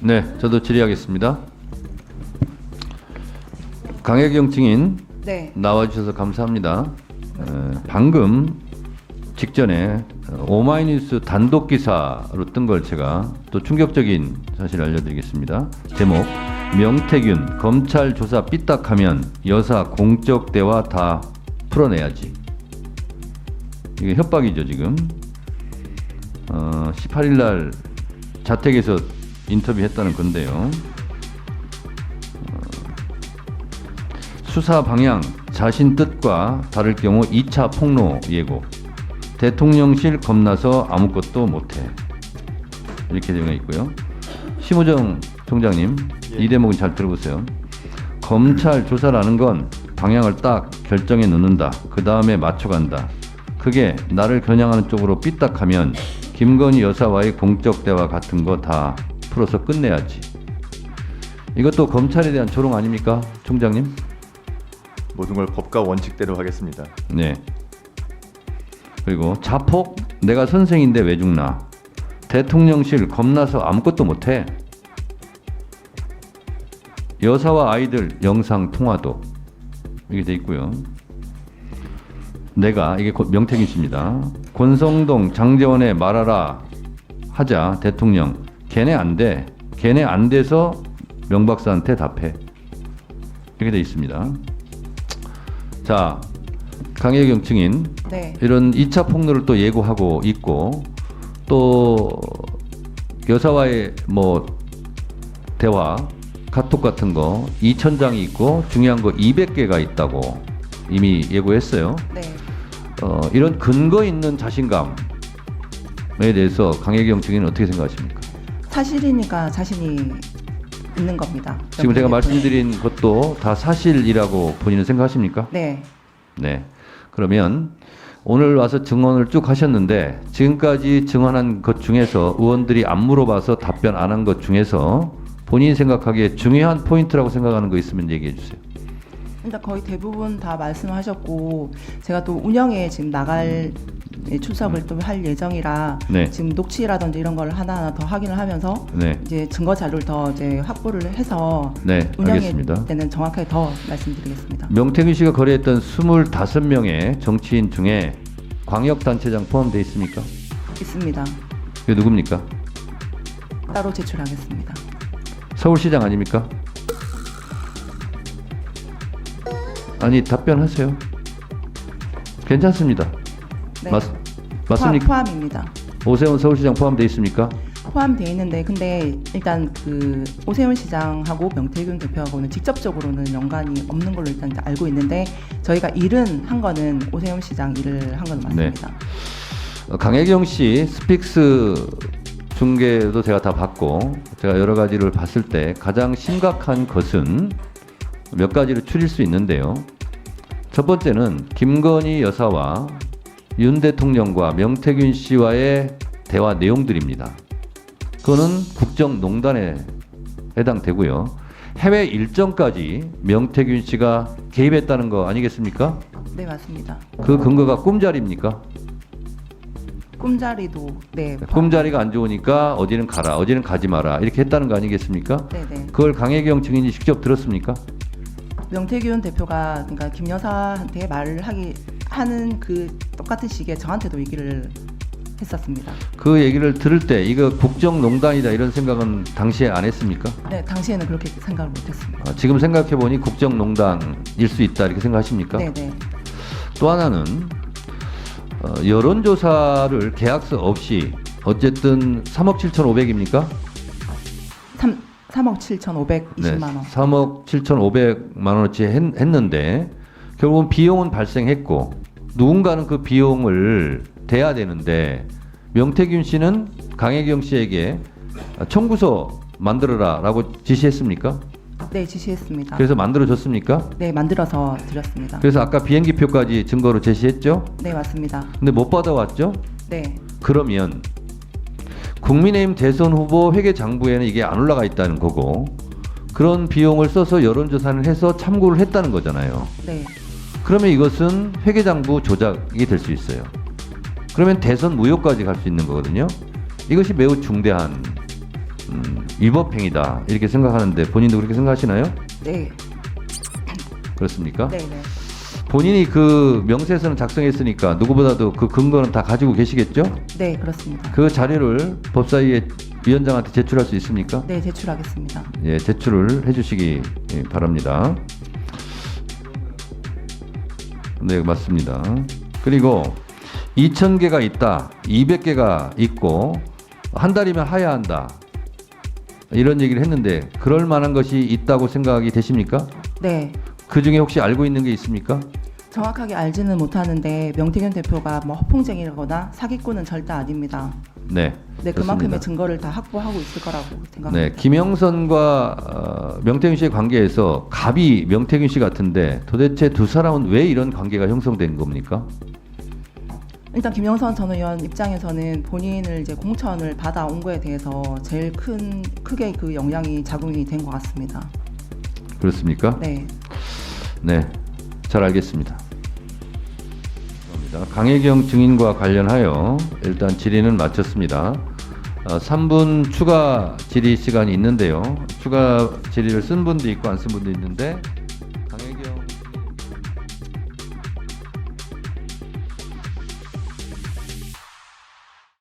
네, 저도 질의하겠습니다. 강혜경 증인 네, 나와주셔서 감사합니다. 에, 방금 직전에 어, 오마이뉴스 단독 기사로 뜬 걸 제가 또 충격적인 사실 알려드리겠습니다. 제목 명태균 검찰 조사 삐딱하면 여사 공적 대화 다 풀어내야지. 이게 협박이죠 지금. 어, 18일 날 자택에서 인터뷰했다는 건데요. 수사 방향 자신 뜻과 다를 경우 2차 폭로 예고. 대통령실 겁나서 아무것도 못해. 이렇게 되어 있고요. 심우정 총장님 이 대목은 잘 들어보세요. 검찰 조사라는 건 방향을 딱 결정해 놓는다. 그 다음에 맞춰간다. 그게 나를 겨냥하는 쪽으로 삐딱하면 김건희 여사와의 공적 대화 같은 거 다 풀어서 끝내야지 이것도 검찰에 대한 조롱 아닙니까 총장님? 모든 걸 법과 원칙대로 하겠습니다. 네. 그리고 자폭 내가 선생인데 왜 죽나? 대통령실 겁나서 아무것도 못해. 여사와 아이들 영상 통화도 이게 돼 있고요. 내가 이게 고- 명태균 씨입니다. 권성동 장재원에 말하라 하자 대통령 걔네 안 돼. 걔네 안 돼서 명 박사한테 답해. 이렇게 돼 있습니다. 자, 강혜경 증인 네, 이런 2차 폭로를 또 예고하고 있고 또 여사와의 뭐 대화 카톡 같은 거 2천 장이 있고 중요한 거 200개가 있다고 이미 예고했어요. 네. 어, 이런 근거 있는 자신감에 대해서 강혜경 증인은 어떻게 생각하십니까? 사실이니까 자신이 있는 겁니다. 지금 제가 말씀드린 것도 다 사실이라고 본인은 생각하십니까? 네, 네. 그러면 오늘 와서 증언을 쭉 하셨는데 지금까지 증언한 것 중에서 의원들이 안 물어봐서 답변 안 한 것 중에서 본인이 생각하기에 중요한 포인트라고 생각하는 거 있으면 얘기해 주세요. 일단 거의 대부분 다 말씀하셨고 제가 또 운영에 지금 나갈 예, 출석을 또 할 예정이라 네. 지금 녹취라든지 이런 걸 하나하나 더 확인을 하면서 네. 이제 증거 자료를 더 이제 확보를 해서 네, 운영에 알겠습니다. 때는 정확하게 더 말씀드리겠습니다. 명태균 씨가 거래했던 25명의 정치인 중에 광역단체장 포함되어 있습니까? 있습니다. 그게 누굽니까? 따로 제출하겠습니다. 서울시장 아닙니까? 아니 답변하세요. 괜찮습니다. 네. 맞, 맞습니까? 포함, 포함입니다. 오세훈 서울시장 포함되어 있습니까? 포함되어 있는데 근데 일단 그 오세훈 시장하고 명태균 대표하고는 직접적으로는 연관이 없는 걸로 일단 알고 있는데 저희가 일은 한 거는 오세훈 시장 일을 한 건 맞습니다. 어, 강혜경 씨 스픽스 중계도 제가 다 봤고 제가 여러 가지를 봤을 때 가장 심각한 것은 몇 가지를 추릴 수 있는데요. 첫 번째는 김건희 여사와 윤 대통령과 명태균 씨와의 대화 내용들입니다. 그거는 국정농단에 해당되고요. 해외 일정까지 명태균 씨가 개입했다는 거 아니겠습니까? 네 맞습니다. 그 근거가 꿈자리입니까? 꿈자리도 네. 포함- 꿈자리가 안 좋으니까 어디는 가라, 어디는 가지 마라 이렇게 했다는 거 아니겠습니까? 네네. 그걸 강혜경 증인이 직접 들었습니까? 명태균 대표가 그러니까 김 여사한테 말을 하기 하는 그 똑같은 시기에 저한테도 얘기를 했었습니다. 그 얘기를 들을 때 이거 국정농단이다 이런 생각은 당시에 안 했습니까? 네 당시에는 그렇게 생각을 못했습니다. 아, 지금 생각해 보니 국정농단일 수 있다 이렇게 생각하십니까? 네 네. 또 하나는 어, 여론조사를 계약서 없이 어쨌든 3억 7,500입니까? 3 3억 7,520만 원. 3억 7,500만 원어치 했, 했는데 결국은 비용은 발생했고 누군가는 그 비용을 대야 되는데 명태균 씨는 강혜경 씨에게 청구서 만들어라라고 지시했습니까? 네 지시했습니다. 그래서 만들어 줬습니까? 네 만들어서 드렸습니다. 그래서 아까 비행기표까지 증거로 제시했죠? 네 맞습니다. 근데 못 받아왔죠? 네 그러면 국민의힘 대선 후보 회계 장부에는 이게 안 올라가 있다는 거고 그런 비용을 써서 여론조사를 해서 참고를 했다는 거잖아요. 네. 그러면 이것은 회계장부 조작이 될 수 있어요. 그러면 대선 무효까지 갈 수 있는 거거든요. 이것이 매우 중대한 음, 위법행위다 이렇게 생각하는데 본인도 그렇게 생각하시나요? 네, 그렇습니까? 네, 네. 본인이 그 명세서는 작성했으니까 누구보다도 그 근거는 다 가지고 계시겠죠? 네, 그렇습니다. 그 자료를 법사위의 위원장한테 제출할 수 있습니까? 네, 제출하겠습니다. 예, 제출을 해주시기 예, 바랍니다. 네, 맞습니다. 그리고 2,000개가 있다, 200개가 있고 한 달이면 하야 한다. 이런 얘기를 했는데 그럴 만한 것이 있다고 생각이 되십니까? 네, 그 중에 혹시 알고 있는 게 있습니까? 정확하게 알지는 못하는데 명태균 대표가 뭐 허풍쟁이라거나 사기꾼은 절대 아닙니다. 네. 네, 그만큼의. 증거를 다 확보하고 있을 거라고 생각합니다. 네, 김영선과 어, 명태균 씨의 관계에서 갑이 명태균 씨 같은데 도대체 두 사람은 왜 이런 관계가 형성된 겁니까? 일단 김영선 전 의원 입장에서는 본인을 이제 공천을 받아온 거에 대해서 제일 큰 크게 그 영향이 작용이 된 것 같습니다. 그렇습니까? 네, 네, 잘 알겠습니다. 감사합니다. 강혜경 증인과 관련하여 일단 질의는 마쳤습니다. 어, 3분 추가 질의 시간이 있는데요. 추가 질의를 쓴 분도 있고 안 쓴 분도 있는데